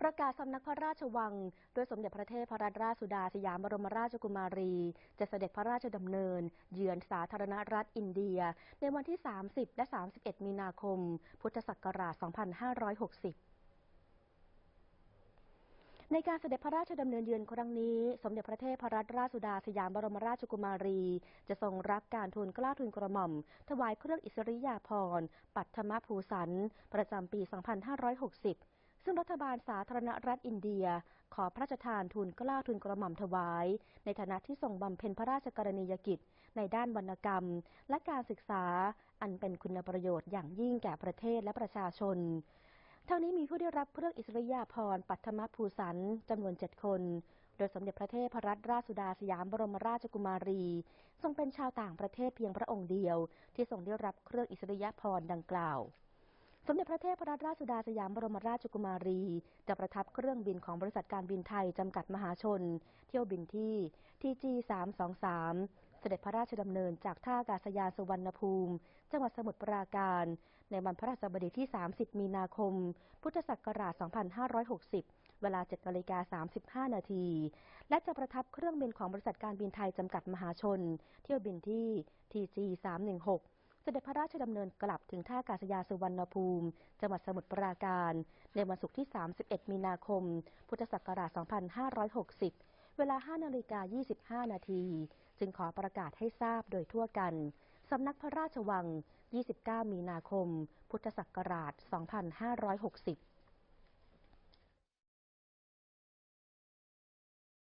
ประกาศสำนักพระราชวังโดยสมเด็จพระเทพรัตนราชสุดาสยามบรมราชกุมารี จะเสด็จพระราชดำเนิน เยือนสาธารณรัฐอินเดีย ในวันที่ 30 และ 31 มีนาคม พุทธศักราช 2560ในการเสด็จพระราชดำเนินเยือนครั้งนี้ สมเด็จพระเทพรัตนราชสุดาสยามบรมราชกุมารี จะทรงรับการทูลกล้าทูลกระหม่อม ถวายเครื่องอิสริยาภรณ์ ปัทมภูสัน ประจำปี 2560 ซึ่งรัฐบาลสาธารณรัฐอินเดีย ขอพระราชทานทูลเกล้าทูลกระหม่อมถวาย ในฐานะที่ทรงบำเพ็ญพระราชกรณียกิจ ในด้านวรรณกรรม และการศึกษาอันเป็นคุณประโยชน์อย่างยิ่งแก่ประเทศและประชาชนทั้งนี้มีผู้ได้รับเครื่องอิสริยาภรณ์ปัทมภูสันจำนวนเจ็ดคน โดยสมเด็จพระเทพรัตนราชสุดาสยามบรมราชกุมารี ทรงเป็นชาวต่างประเทศเพียงพระองค์เดียว ที่ทรงได้รับเครื่องอิสริยาภรณ์ดังกล่าว สมเด็จพระเทพรัตนราชสุดาสยามบรมราชกุมารี จะประทับเครื่องบินของบริษัทการบินไทย จำกัดมหาชน เที่ยวบินที่ TG 323เสด็จพระราชดำเนินจากท่าอากาศยานสุวรรณภูมิ จังหวัดสมุทรปราการ ในวันพระราชบดีที่ 30 มีนาคม พุทธศักราช 2560 เวลา 7นาฬิกา35 นาที และจะประทับเครื่องบินของบริษัทการบินไทยจำกัดมหาชน เที่ยวบินที่ TG 316 เสด็จพระราชดำเนินกลับถึงท่าอากาศยานสุวรรณภูมิ จังหวัดสมุทรปราการ ในวันศุกร์ที่ 31 มีนาคม พุทธศักราช 2560 เวลา 5 นาฬิกา 25 นาที จึงขอประกาศให้ทราบโดยทั่วกัน สำนักพระราชวัง 29 มีนาคม พุทธศักราช 2560